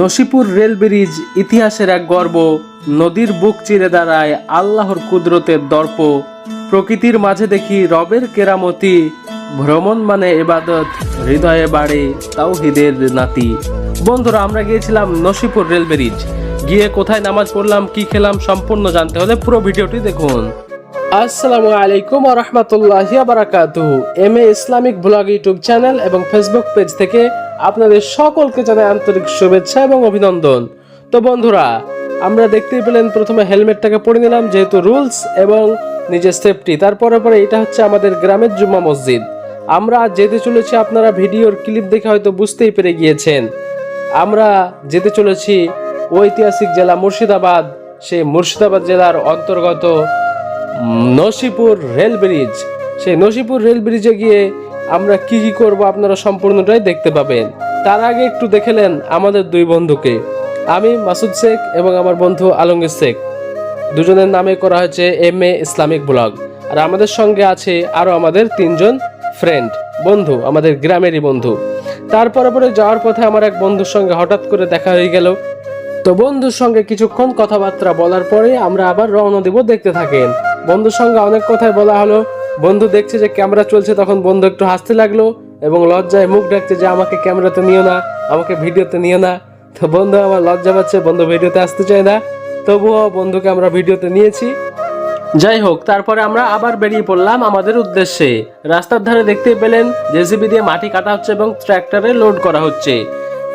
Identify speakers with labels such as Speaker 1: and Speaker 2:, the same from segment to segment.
Speaker 1: Nasipur rail bridge ইতিহাসের এক গর্ব, নদীর বুক চিরে দাঁড়ায় আল্লাহর কুদরতের দর্প। প্রকৃতির মাঝে দেখি রবের কেরামতি, ভ্রমণ মানে এবাদত, হৃদয়ে বাড়ে তাওহিদের নাতি। বন্ধুরা, আমরা গিয়েছিলাম নসিপুর রেল ব্রিজ। গিয়ে কোথায় নামাজ পড়লাম, কি খেলাম সম্পূর্ণ জানতে হলে পুরো ভিডিওটি দেখুন। আসসালামু আলাইকুম রহমতুল্লাহ বারাকাতু M A Islamic blog YouTube channel এবং ফেসবুক পেজ থেকে আপনাদের সকলকে জানাই আন্তরিক শুভেচ্ছা এবং অভিনন্দন। তো বন্ধুরা, আমরা দেখতেই পেলেন প্রথমে হেলমেটটাকে পরে নিলাম, যেহেতু রুলস এবং নিজের সেফটি। তারপরে পরে এটা হচ্ছে আমাদের গ্রামের জুম্মা মসজিদ। আমরা যেতে চলেছি, আপনারা ভিডিওর ক্লিপ দেখে হয়তো বুঝতেই পেরে গিয়েছেন। আমরা যেতে চলেছি ঐতিহাসিক জেলা মুর্শিদাবাদ, সেই মুর্শিদাবাদ জেলার অন্তর্গত নসিপুর রেল ব্রিজ। সেই নসিপুর রেল ব্রিজে গিয়ে আমরা কি কি করব আপনারা সম্পূর্ণটাই দেখতে পাবেন। তার আগে একটু দেখেলেন আমাদের দুই বন্ধুকে। আমি মাসুদ শেখ এবং আমার বন্ধু আলমগীর শেখ। দুজনের নামে করা হয়েছে এম এ ইসলামিক ব্লগ। আর আমাদের সঙ্গে আছে আরও আমাদের তিনজন ফ্রেন্ড বন্ধু, আমাদের গ্রামেরই বন্ধু। তারপরে পরে যাওয়ার পথে আমার এক বন্ধুর সঙ্গে হঠাৎ করে দেখা হয়ে গেল। তো বন্ধুর সঙ্গে কিছুক্ষণ কথাবার্তা বলার পরে আমরা আবার রওনা দেব দেখতে থাকেন। বন্ধুর সঙ্গে অনেক কথাই বলা হলো। বন্ধু দেখছে যে ক্যামেরা চলছে, তখন বন্ধু একটু হাসতে লাগল এবং লজ্জায় মুখ ডাকছে যে আমাকে ক্যামেরাতে নিও না, আমাকে ভিডিওতে নিও না। তো বন্ধু আমার লজ্জা পাচ্ছে, বন্ধু ভিডিওতে আসতে চায় না। তবুও বন্ধুকে আমরা ভিডিওতে নিয়েছি। যাই হোক, তারপরে আমরা আবার বেরিয়ে পড়লাম আমাদের উদ্দেশ্যে। রাস্তার ধারে দেখতেই পেলেন জেসিবি দিয়ে মাটি কাটা হচ্ছে এবং ট্র্যাক্টরে লোড করা হচ্ছে।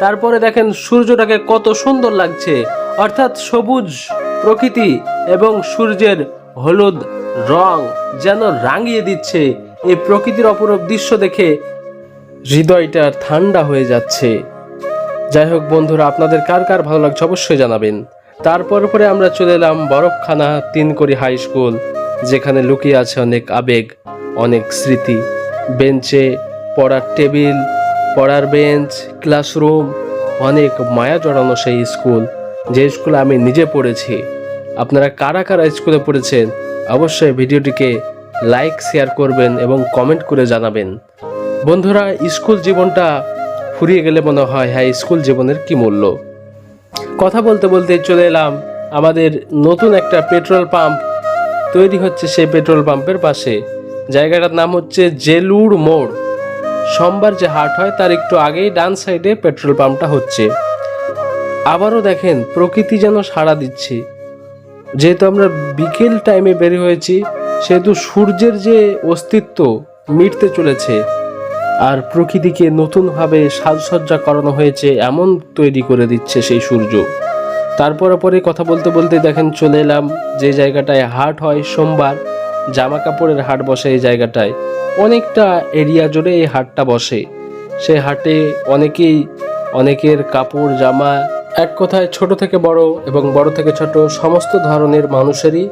Speaker 1: তারপরে দেখেন সূর্যটাকে কত সুন্দর লাগছে। অর্থাৎ সবুজ প্রকৃতি এবং সূর্যের হলুদ রং যেন রাঙিয়ে দিচ্ছে। এই প্রকৃতির অপরূপ দৃশ্য দেখে হৃদয়টা ঠান্ডা হয়ে যাচ্ছে। যাই হোক বন্ধুরা, আপনাদের কার কার ভালো লাগছে অবশ্যই জানাবেন। তারপর পরে আমরা চলে এলাম বরফখানা তিনকড়ি হাই স্কুল, যেখানে লুকিয়ে আছে অনেক আবেগ, অনেক স্মৃতি। বেঞ্চে পড়ার টেবিল, পড়ার বেঞ্চ, ক্লাসরুম, অনেক মায়া জড়ানো সেই স্কুল, যে স্কুলে আমি নিজে পড়েছি। আপনারা কারা কারা স্কুলে পড়েছেন? অবশ্যই ভিডিওটিকে লাইক, শেয়ার করবেন এবং কমেন্ট করে জানাবেন। বন্ধুরা, স্কুল জীবনটা ফুরিয়ে গেলে মনে হয় হ্যাঁ স্কুল জীবনের কি মূল্য? কথা বলতে বলতে চলে এলাম আমাদের নতুন একটা পেট্রোল পাম্প। তৈরি হচ্ছে সেই পেট্রোল পাম্পের পাশে। জায়গাটার নাম হচ্ছে জেলুর মোড়। সোমবার যে হাট হয়, তার একটু আগেই ডান সাইডে পেট্রোল পাম্পটা হচ্ছে। আবারও দেখেন, প্রকৃতি যেন সাড়া দিচ্ছে। যেহেতু আমরা বিকেল টাইমে বের হয়েছি, সেহেতু সূর্যের যে অস্তিত্ব মিটতে চলেছে আর প্রকৃতিকে নতুনভাবে সাজসজ্জা করানো হয়েছে, এমন তৈরি করে দিচ্ছে সেই সূর্য। তারপরে পরে কথা বলতে বলতে দেখেন চলে এলাম যে জায়গাটায় হাট হয় সোমবার জামা কাপড়ের হাট বসে এই জায়গাটায়। অনেকটা এরিয়া জুড়ে এই হাটটা বসে। সেই হাটে অনেকেই অনেকের কাপড়, জামা এক কথায় ছোট থেকে বড় এবং বড় থেকে ছোট সমস্ত ধরনের মানুষেরই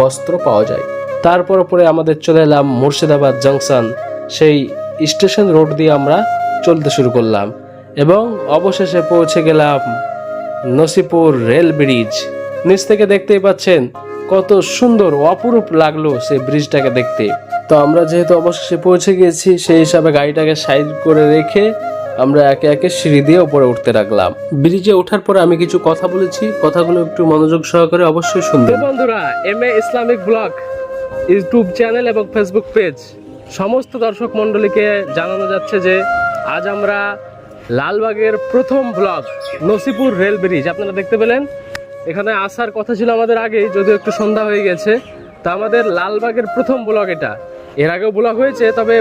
Speaker 1: বস্ত্র পাওয়া যায়। তারপর পরে আমাদের চলে এলাম মুর্শিদাবাদ জংশন, সেই স্টেশন রোড দিয়ে আমরা চলতে শুরু করলাম এবং অবশেষে পৌঁছে গেলাম নসিপুর রেল ব্রিজ। নিচ থেকে দেখতেই পাচ্ছেন কত সুন্দর, অপরূপ লাগল সেই ব্রিজটাকে দেখতে। তো আমরা যেহেতু অবশেষে পৌঁছে গিয়েছি সেই হিসাবে গাড়িটাকে সাইড করে রেখে আমরা একে একে সিঁড়ি দিয়ে উপরে উঠতে রাখলাম ব্রিজে ওঠার পরে আমি কিছু কথা বলেছি, কথাগুলো একটু মনোযোগ সহকারে অবশ্যই শুনবেন। বন্ধুরা M A Islamic blog, YouTube channel এবং ফেসবুক পেজ। সমস্ত দর্শক মণ্ডলীকে জানানো যাচ্ছে যে আজ আমরা লালবাগের প্রথম ব্লগ, নসিপুর রেল ব্রিজ। আপনারা দেখতে পেলেন, এখানে আসার কথা ছিল আমাদের আগেই, যদিও একটু সন্ধ্যা হয়ে গেছে। তা আমাদের লালবাগের প্রথম ব্লগ এটা। এর আগেও ব্লগ হয়েছে, তবে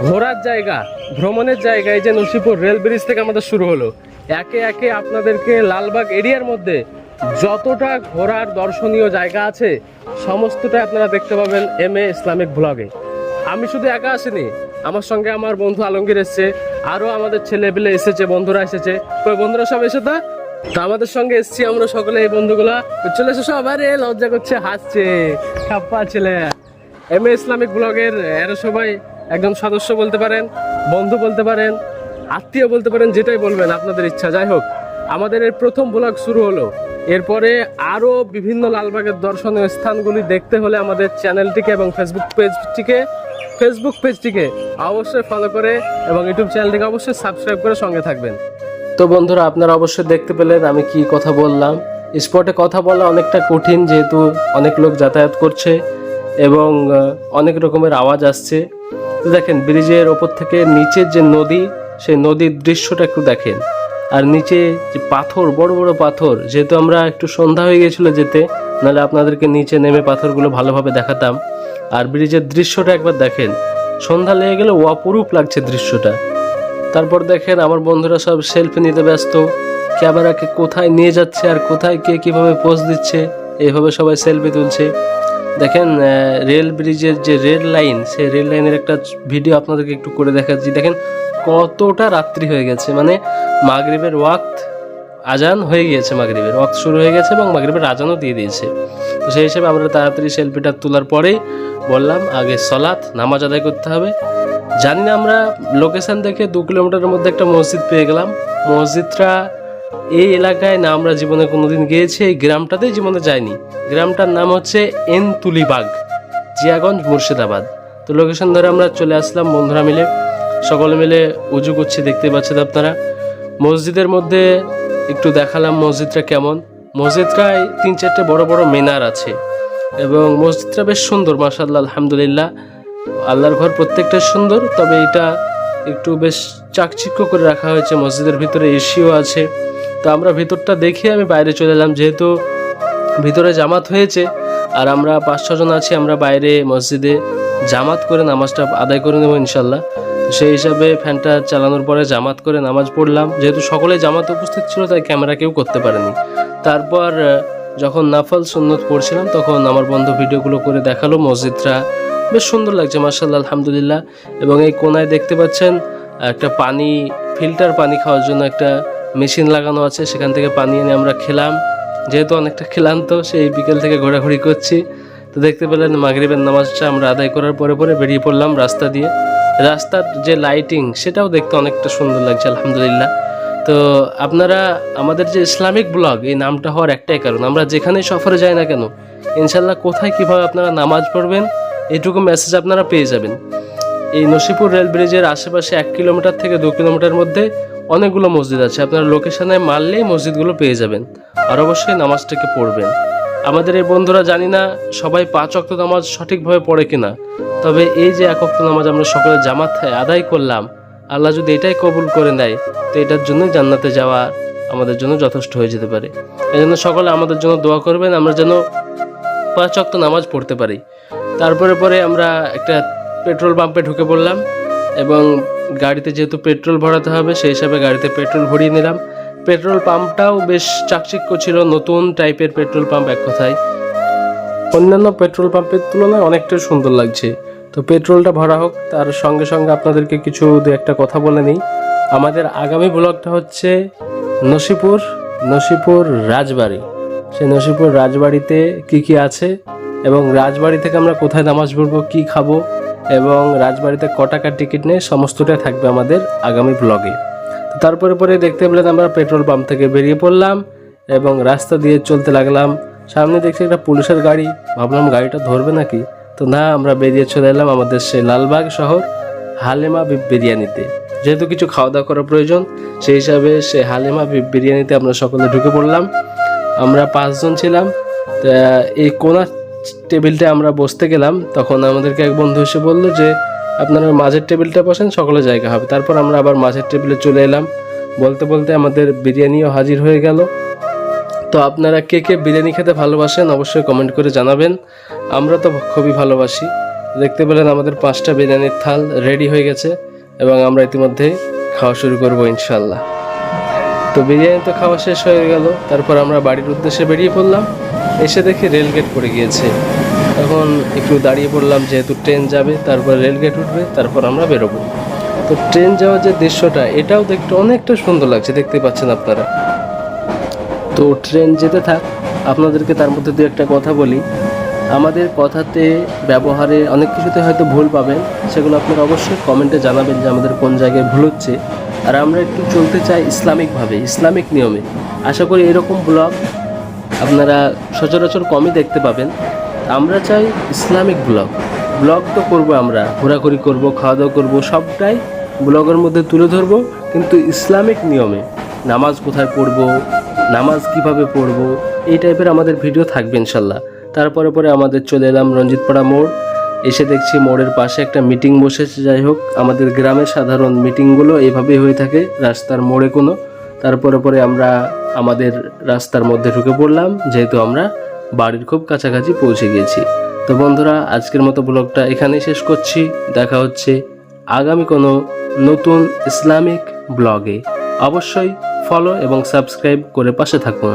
Speaker 1: ঘোরার জায়গা, ভ্রমণের জায়গা, এই যে নসিপুর রেল ব্রিজ থেকে আমাদের শুরু হলো। একে একে আপনাদেরকে লালবাগ এরিয়ার মধ্যে যতটা ঘোরার দর্শনীয় জায়গা আছে, সমস্তটাই আপনারা দেখতে পাবেন এম এ ইসলামিক ব্লগে। আমি শুধু একা আসিনি, আমার সঙ্গে আমার বন্ধু আলমগীর এসেছে, আরও আমাদের ছেলে পেলে এসেছে, বন্ধুরা এসেছে। ওই বন্ধুরা সব এসে তা। আমাদের সঙ্গে এসেছি আমরা সকলে, এই বন্ধুগুলা। চলে এসে সব আরে লজ্জা করছে, হাসছে খাপ্পা ছেলে। এম এ ইসলামিক ব্লগের এরা সবাই একজন সদস্য বলতে পারেন, বন্ধু বলতে পারেন, আত্মীয় বলতে পারেন, যেটাই বলবেন, আপনাদের ইচ্ছা। যাই হোক, আমাদের এর প্রথম ব্লগ শুরু হলো। এরপরে আরও বিভিন্ন লালবাগের দর্শনীয় স্থানগুলি দেখতে হলে আমাদের চ্যানেলটিকে এবং ফেসবুক পেজটিকে ফেসবুক পেজটিকে অবশ্যই ফলো করে এবং ইউটিউব চ্যানেলটিকে অবশ্যই সাবস্ক্রাইব করে সঙ্গে থাকবেন। তো বন্ধুরা, আপনারা অবশ্যই দেখতে পেলেন আমি কি কথা বললাম। স্পটে কথা বলা অনেকটা কঠিন, যেহেতু অনেক লোক যাতায়াত করছে এবং অনেক রকমের আওয়াজ আসছে। দেখেন, ব্রিজের ওপর থেকে নিচের যে নদী, সেই নদীর দৃশ্যটা একটু দেখেন। আর নিচে যে পাথর, বড় বড় পাথর, যেহেতু আমরা একটু সন্ধ্যা হয়ে গেছিল যেতে, নাহলে আপনাদেরকে নিচে নেমে পাথরগুলো ভালোভাবে দেখাতাম। আর ব্রিজের দৃশ্যটা একবার দেখেন। সন্ধ্যা লেগে গেলে অপরূপ লাগছে দৃশ্যটা। তারপর দেখেন, আমার বন্ধুরা সব সেলফি নিতে ব্যস্ত। ক্যামেরাকে কোথায় নিয়ে যাচ্ছে আর কোথায় কে কীভাবে পোজ দিচ্ছে, এইভাবে সবাই সেলফি তুলছে। দেখেন রেল ব্রিজের যে রেল লাইন সেই রেল লাইনের একটা ভিডিও আপনাদেরকে একটু করে দেখাচ্ছি। দেখেন, কতটা রাত্রি হয়ে গেছে। মানে মাগরিবের ওয়াক্ত আজান হয়ে গিয়েছে মাগরিবের। ওয়াক্ত শুরু হয়ে গেছে এবং মাগরিবের আজানও দিয়ে দিয়েছে। তো সেই হিসেবে আমরা তাড়াতাড়ি সেলফিটা তোলার পরেই বললাম, আগে সলাৎ, নামাজ আদায় করতে হবে। জানি না আমরা লোকেশান দেখে দু কিলোমিটারের মধ্যে একটা মসজিদ পেয়ে গেলাম। মসজিদটা এই এলাকায় না আমরা জীবনে কোনোদিন গিয়েছি, এই গ্রামটাতেই জীবনে যাইনি। গ্রামটার নাম হচ্ছে এনতুলিবাগ, জিয়াগঞ্জ, মুর্শিদাবাদ। তো লোকেশন ধরে আমরা চলে আসলাম বন্ধুরা মিলে। সকলে মিলে উজু করছি, দেখতে পাচ্ছেন আপনারা। মসজিদের মধ্যে একটু দেখালাম মসজিদটা কেমন। মসজিদটায় তিন চারটে বড় বড় মিনার আছে এবং মসজিদটা বেশ সুন্দর মাসাল্লাহ আলহামদুলিল্লাহ। আল্লাহর ঘর প্রত্যেকটা সুন্দর, তবে এটা একটু বেশ চাকচিক্য করে রাখা হয়েছে। মসজিদের ভিতরে এসিও আছে। তো আমরা ভিতরটা দেখে আমি বাইরে চলে এলাম, যেহেতু ভিতরে জামাত হয়েছে আর আমরা পাঁচ ছজন আছি, আমরা বাইরে মসজিদে জামাত করে নামাজটা আদায় করে নেব ইনশাল্লাহ। সেই হিসাবে ফ্যানটা চালানোর পরে জামাত করে নামাজ পড়লাম। যেহেতু সকলে জামাত উপস্থিত ছিল, তাই ক্যামেরা কেউ করতে পারেনি। তারপর যখন নাফল সুন্নত পড়ছিলাম, তখন আমার বন্ধু ভিডিওগুলো করে দেখাল মসজিদটা। বেশ সুন্দর লাগছে মার্শাল্লাহ আলহামদুলিল্লাহ। এবং এই কোনায় দেখতে পাচ্ছেন একটা পানি, ফিল্টার পানি খাওয়ার জন্য একটা মেশিন লাগানো আছে, সেখান থেকে পানি এনে আমরা খেলাম। যেহেতু অনেকটা ক্লান্ত, সেই বিকেল থেকে ঘোরাঘুরি করছি। তো দেখতে পেলেন, মাগরিবের নামাজটা আমরা আদায় করার পরে পরে বেরিয়ে পড়লাম রাস্তা দিয়ে। রাস্তার যে লাইটিং সেটাও দেখতে অনেকটা সুন্দর লাগছে, আলহামদুলিল্লাহ। তো আপনারা, আমাদের যে ইসলামিক ব্লগ, এই নামটা হওয়ার একটাই কারণ। আমরা যেখানে সফরে যাই না কেন, ইনশাল্লাহ কোথায় কীভাবে আপনারা নামাজ পড়বেন এইটুকু মেসেজ আপনারা পেয়ে যাবেন। এই নসিপুর রেল ব্রিজের আশেপাশে এক কিলোমিটার থেকে দু কিলোমিটার মধ্যে অনেকগুলো মসজিদ আছে। আপনারা লোকেশনে মারলেই মসজিদগুলো পেয়ে যাবেন। আর অবশ্যই নামাজটাকে পড়বেন। আমাদের এই বন্ধুরা জানি না সবাই পাঁচ অক্ত নামাজ সঠিকভাবে পড়ে কিনা। তবে এই যে এক অক্ত নামাজ আমরা সকলে জামাত আদায় করলাম, আল্লাহ যদি এটাই কবুল করে নেয়, তো এটার জন্যই জান্নাতে যাওয়া আমাদের জন্য যথেষ্ট হয়ে যেতে পারে। এই জন্য সকলে আমাদের জন্য দোয়া করবেন, আমরা যেন পাঁচ অক্ত নামাজ পড়তে পারি। তারপরে পরে আমরা একটা পেট্রোল পাম্পে ঢুকে পড়লাম এবং গাড়িতে যেহেতু পেট্রোল ভরাতে হবে, সেই হিসাবে গাড়িতে পেট্রোল ভরিয়ে নিলাম। পেট্রোল পাম্পটাও বেশ চাকচিক্য ছিল, নতুন টাইপের পেট্রোল পাম্প এক কথায়। অন্যান্য পেট্রোল পাম্পের তুলনায় অনেকটাই সুন্দর লাগছে। তো পেট্রোলটা ভরা হোক, তার সঙ্গে সঙ্গে আপনাদেরকে কিছু দু একটা কথা বলে নিই। আমাদের আগামী ব্লগটা হচ্ছে নসিপুর নসিপুর রাজবাড়ি। সেই নসিপুর রাজবাড়িতে কি কি আছে এবং রাজবাড়ি থেকে আমরা কোথায় নামাজ পড়ব, কি খাব এবং রাজবাড়িতে ক টাকার টিকিট নেই সমস্তটাই থাকবে আমাদের আগামী ব্লগে তো তারপরে পরে দেখতে পেলেন আমরা পেট্রোল পাম্প থেকে বেরিয়ে পড়লাম এবং রাস্তা দিয়ে চলতে লাগলাম। সামনে দেখছি একটা পুলিশের গাড়ি। ভাবলাম গাড়িটা ধরবে নাকি? তো না, আমরা বেরিয়ে চলে এলাম আমাদের সেই লালবাগ শহর হালেমা বিরিয়ানিতে। যেহেতু কিছু খাওয়া দাওয়া করার প্রয়োজন, সেই হিসাবে সে হালেমা বিরিয়ানিতে আমরা সকলে ঢুকে পড়লাম। আমরা পাঁচজন ছিলাম। তা এই কোনার টেবিলটা আমরা বসতে গেলাম, তখন আমাদেরকে এক বন্ধু এসে বলল যে, আপনারা মাঝের টেবিলটা বসেন, সকলে জায়গা হবে। তারপর আমরা আবার মাঝের টেবিলে চলে এলাম। বলতে বলতে আমাদের বিরিয়ানিও হাজির হয়ে গেল। তো আপনারা কে কে বিরিয়ানি খেতে ভালোবাসেন অবশ্যই কমেন্ট করে জানাবেন। আমরা তো খুবই ভালোবাসি। দেখতে পেলেন আমাদের পাঁচটা বিরিয়ানির থাল রেডি হয়ে গেছে এবং আমরা ইতিমধ্যে খাওয়া শুরু করব ইনশাল্লাহ তো বিরিয়ানি তো খাওয়া শেষ হয়ে গেল, তারপর আমরা বাড়ির উদ্দেশ্যে বেরিয়ে পড়লাম। এসে দেখি রেলগেট পড়ে গিয়েছে। তখন একটু দাঁড়িয়ে পড়লাম, যেহেতু ট্রেন যাবে, তারপর রেলগেট উঠবে, তারপর আমরা বেরোবো। তো ট্রেন যাওয়ার যে দৃশ্যটা, এটাও দেখতে অনেকটা সুন্দর লাগছে, দেখতে পাচ্ছেন আপনারা। তো ট্রেন যেতে থাক, আপনাদেরকে তার মধ্যে দু একটা কথা বলি। আমাদের কথাতে, ব্যবহারে অনেক কিছুতে হয়তো ভুল পাবেন, সেগুলো আপনারা অবশ্যই কমেন্টে জানাবেন যে আমাদের কোন জায়গায় ভুল হচ্ছে। আর আমরা একটু চলতে চাই ইসলামিকভাবে, ইসলামিক নিয়মে। আশা করি এরকম ব্লগ আপনারা সচরাচর কমই দেখতে পাবেন। আমরা চাই ইসলামিক ব্লগ। ব্লগ তো করব আমরা, ঘোরাঘুরি করব খাওয়া দাওয়া করব, সবটাই ব্লগের মধ্যে তুলে ধরবো। কিন্তু ইসলামিক নিয়মে নামাজ কোথায় পড়ব, নামাজ কীভাবে পড়ব, এই টাইপের আমাদের ভিডিও থাকবে ইনশাল্লাহ। তারপরে পরে আমাদের চলে এলাম রঞ্জিতপাড়া মোড়। এসে দেখছি মোড়ের পাশে একটা মিটিং বসেছে, যাই হোক, আমাদের গ্রামের সাধারণ মিটিংগুলো এভাবেই হয়ে থাকে, রাস্তার মোড়ে কোনো। তারপরে পরে আমরা আমাদের রাস্তার মধ্যে ঢুকে পড়লাম, যেহেতু আমরা বাড়ির খুব কাছাকাছি পৌঁছে গিয়েছি তো বন্ধুরা, আজকের মতো ব্লগটা এখানেই শেষ করছি। দেখা হচ্ছে আগামী কোনো নতুন ইসলামিক ব্লগে। অবশ্যই ফলো এবং সাবস্ক্রাইব করে পাশে থাকুন।